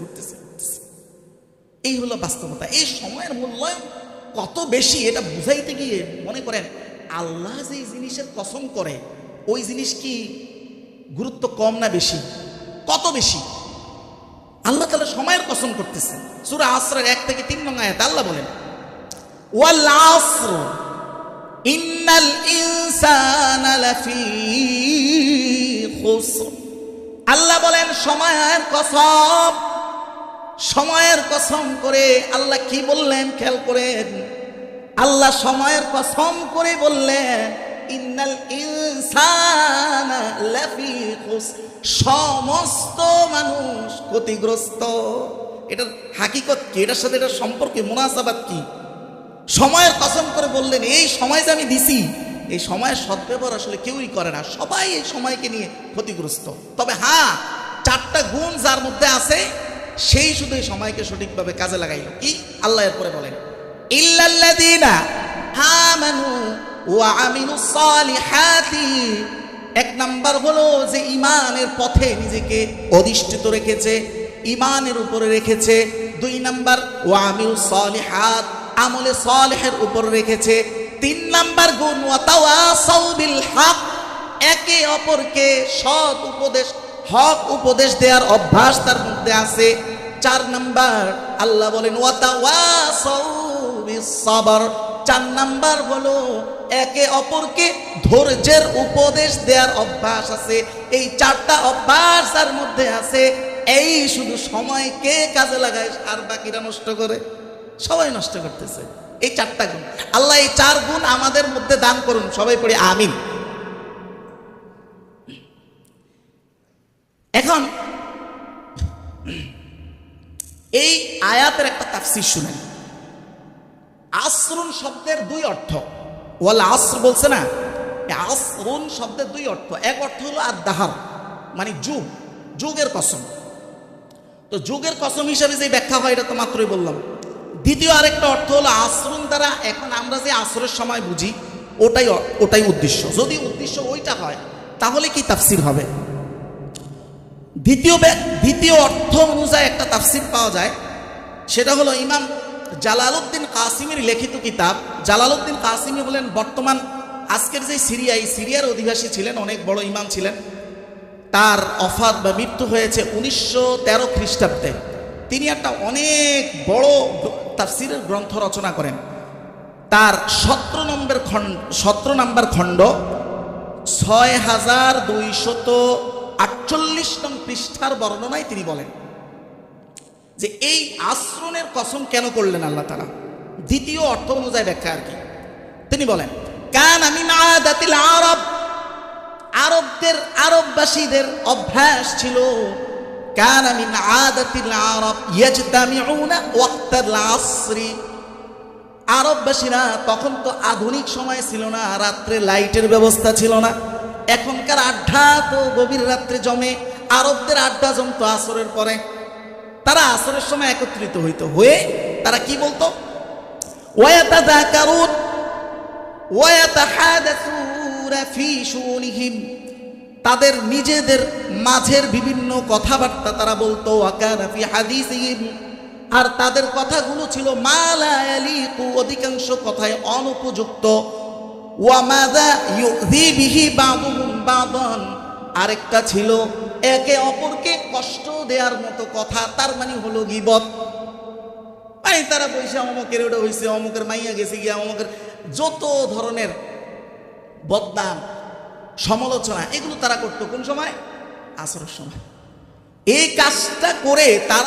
ঘুরতেছে ঘুরতেছে ঘুরতেছে এই হলো বাস্তবতা। এই সময়ের মূল্যায়ন কত বেশি এটা বুঝাইতে গিয়ে মনে করেন, আল্লাহ যে জিনিসের কসম করে, ওই জিনিস কি গুরুত্ব কম না বেশি? কত বেশি? আল্লাহ তাআলা সময়ের কসম করতেছেন। সূরা আসরের এক থেকে তিন নং আয়াত আল্লাহ বলেন আল্লাহ বলেন, সময়ের কসম সময়ের কসম করে আল্লাহ কি বললেন? খেয়াল করেন। আল্লাহ সময়ের কসম করে বললেন সমস্ত মানুষ ক্ষতিগ্রস্ত। এটার হাকিকত কি? এটার সাথে এটার সম্পর্কে মুনাসাবাত কি? সময়ের কসম করে বললেন, এই সময় যে আমি দিছি, এই সময়ের সদ্ব্যবহার আসলে কেউই করে না। সবাই এই সময়কে নিয়ে ক্ষতিগ্রস্ত। তবে হ্যাঁ চারটা গুণ যার মধ্যে আছে সেই শুধু সময়কে সঠিকভাবে কাজে লাগাইল। কি? আল্লাহ এরপরে বলেন, ইল্লাল্লাযীনা আমানু ওয়া আমিলুস সালিহাতি। এক নাম্বার হলো যে ইমানের পথে নিজেকে অধিষ্ঠিত রেখেছে ইমানের উপরে রেখেছে। দুই নাম্বার, ওয়া আমিলুস সালিহাত, আমলে সালেহের উপর রেখেছে। তিন নাম্বার গুণ ওয়াতাওয়াসাউ বিল হক, একে অপরকে সৎ উপদেশ, হক উপদেশ দেওয়ার অভ্যাস তার মধ্যে আছে। চার নাম্বার। আল্লাহ বলেন চার নাম্বার হলো, একে অপরকে ধৈর্যের উপদেশ দেওয়ার অভ্যাস আছে। এই চারটা অভ্যাস তার মধ্যে আছে। এই শুধু সময়কে কাজে লাগায়, আর বাকিরা নষ্ট করে। সবাই নষ্ট করতেছে। এই চারটা গুণ। আল্লাহ এই চার গুণ আমাদের মধ্যে দান করুন। সবাই পড়ে, আমিন। এখন এই আয়াতের একটা তাফসির শুনেন। আশ্রুন শব্দের দুই অর্থ। ওয়াল আসর বলছে না? এই আসরুন শব্দের দুই অর্থ। এক অর্থ হলো আর দাহার মানে যুগ। যুগের কসম। তো যুগের কসম হিসাবে যে ব্যাখ্যা হয়, এটা তো মাত্রই বললাম। দ্বিতীয় আরেকটা অর্থ হলো আশ্রম দ্বারা এখন আমরা যে আসরের সময় বুঝি, ওটাই ওটাই উদ্দেশ্য। যদি উদ্দেশ্য ওইটা হয়, তাহলে কি তাফসির হবে? দ্বিতীয় দ্বিতীয় অর্থ অনুযায়ী একটা তাফসির পাওয়া যায়। সেটা হলো ইমাম জালালউদ্দিন কাসিমের লিখিত কিতাব। জালালউদ্দিন কাসিমি হলেন বর্তমান আজকের যে সিরিয়া, এই সিরিয়ার অধিবাসী ছিলেন, অনেক বড় ইমাম ছিলেন। তার অফাত বা মৃত্যু হয়েছে উনিশশো তেরো খ্রিস্টাব্দে। তিনি একটা অনেক বড় তাফসিরের গ্রন্থ রচনা করেন। তার সতেরো নম্বর খণ্ড সতেরো নম্বর খণ্ড ছয় হাজার দুইশত আটচল্লিশ নং পৃষ্ঠার বর্ণনায় তিনি বলেন যে এই আশ্রনের কসম কেন করলেন আল্লাহ তালা দ্বিতীয় অর্থ অনুযায়ী ব্যাখ্যা আর কি। তিনি বলেন, কান আমি আরব। আরবদের, আরববাসীদের অভ্যাস ছিল, কান আদাতিল আরব আরববাসীরা তখন তো আধুনিক সময় ছিল না, রাত্রে লাইটের ব্যবস্থা ছিল না। এখনকার আড্ডা তো গভীর রাত্রে জমে, আরবদের আড্ডা জমতো আসরের পরে। তারা আসরের সময় একত্রিত হইতো। হয়ে তারা কি বলতো? তাদের নিজেদের মাঝের বিভিন্ন কথাবার্তা তারা বলতো। আর তাদের কথাগুলো ছিল মালা ইয়ালিকু অধিকাংশ কথায় অনুপযুক্ত। আরেকটা ছিল একে অপরকে কষ্ট দেওয়ার মতো কথা, তার মানে হলো গিবত। মানে তারা বসে অমুকের ওটা হয়েছে অমুকের মাইয়া গেছে গিয়া, অমুকের যত ধরনের বদনাম, সমালোচনা, এগুলো তারা করতো। কোন সময়? আসরের সময়। এই কাজটা করে তারা